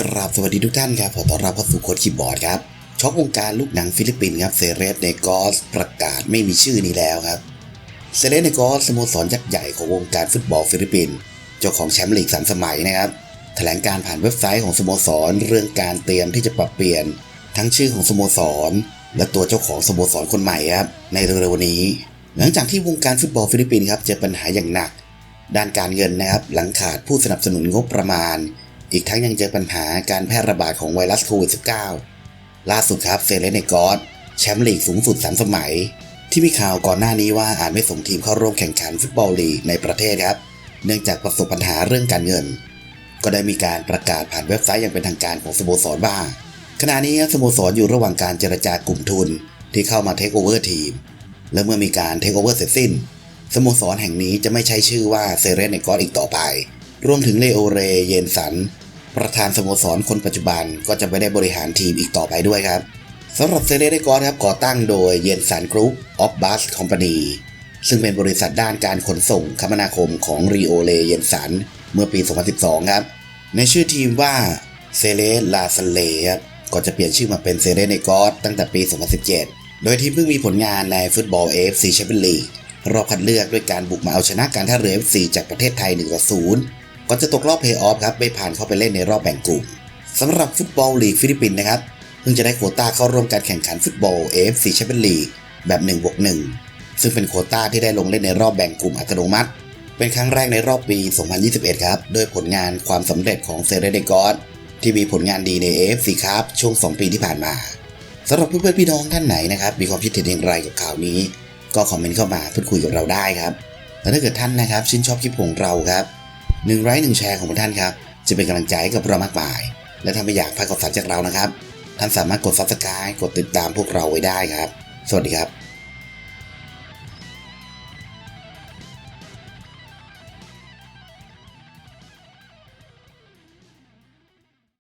กราบสวัสดีทุกท่านครับขอต้อนรับเข้าสู่โค้ดคีย์บอร์ดครับช็อกวงการลูกหนังฟิลิปปินส์ครับเซเรสเนกอสประกาศไม่มีชื่อนี้แล้วครับเซเรสเนกอสสโมสรยักษ์ใหญ่ของวงการฟุตบอลฟิลิปปินส์เจ้าของแชมป์ลีกสามสมัยนะครับแถลงการผ่านเว็บไซต์ของสโมสรเรื่องการเตรียมที่จะปรับเปลี่ยน ทั้งชื่อของสโมสร และตัวเจ้าของสโมสรคนใหม่ครับในเร็วๆนี้ หลังจากที่วงการฟุตบอลฟิลิปปินส์ครับเจอปัญหาอย่างหนัก ด้านการเงินนะครับหลังขาดผู้สนับสนุนงบประมาณ อีกทั้งยังเจอปัญหาการแพร่ระบาดของไวรัสโควิด -19 ล่าสุดครับเซเลเนกอสแชมป์ลีกสูงสุด 3 สมัย ที่มีข่าวก่อนหน้านี้ว่าอาจไม่ส่งทีมเข้าร่วมแข่งขันฟุตบอลลีกในประเทศครับ เนื่องจากประสบปัญหาเรื่องการเงิน ก็ได้มีการประกาศผ่านเว็บไซต์อย่างเป็นทางการของสโมสรว่าขณะนี้สโมสรอยู่ระหว่างการเจรจากลุ่มทุนที่เข้ามาเทคโอเวอร์ทีม และเมื่อมีการเทคโอเวอร์เสร็จสิ้น สโมสรแห่งนี้จะไม่ใช้ชื่อว่าเซเรนเนกอสอีกต่อไป รวมถึงเลโอเรเยนสัน ประธานสโมสรคนปัจจุบันก็จะไม่ได้บริหารทีมอีกต่อไปด้วยครับสำหรับเซเรนเนกอสครับก่อตั้งโดยเยนสันกรุ๊ปออฟบัสคอมพานีซึ่งเป็นบริษัทด้านการขนส่งคมนาคมของรีโอเลเยนสันเมื่อปี 2012 ครับ ในชื่อทีมว่าเซเลลาสเลครับก่อนจะเปลี่ยนชื่อมาเป็นเซเรนเนกอสตั้งแต่ปี 2017 โดยทีมเพิ่งมีผลงานในฟุตบอล AFC แชมเปี้ยนลีกรอบคัดเลือกด้วยการบุกมาเอาชนะการท่าเรือ FC จากประเทศไทย1ต่อ0 ก่อนจะตกรอบเพย์ออฟครับไม่ผ่านเข้าไปเล่นในรอบแบ่งกลุ่มสำหรับฟุตบอลลีกฟิลิปปินส์นะครับเพิ่งจะได้โควต้าเข้าร่วมการแข่งขันฟุตบอล AFC แชมเปี้ยนลีกแบบ1บวก1ซึ่งเป็นโควต้าที่ได้ลงเล่นในรอบแบ่งกลุ่มอัตโนมัติ เป็นครั้งแรกในรอบปี 2021 ครับโดยผลงานความสำเร็จของเซเรเดกอสที่มีผลงานดีใน AFC ครับช่วง 2 ปีที่ผ่านมาสำหรับเพื่อนๆพี่น้องท่านไหนนะครับมีความคิดเห็นอย่างไรกับข่าวนี้ ก็คอมเมนต์เข้ามาพูดคุยกับเราได้ครับและถ้าเกิดท่านนะครับชื่นชอบคลิปของเราครับ หนึ่งไลค์หนึ่งแชร์ของท่านครับ จะเป็นกำลังใจให้กับเรามากมาย และถ้าไม่อยากพลาดข่าวสารจากเรานะครับ ท่านสามารถกด subscribe กดติดตามพวกเราไว้ได้ครับ สวัสดีครับ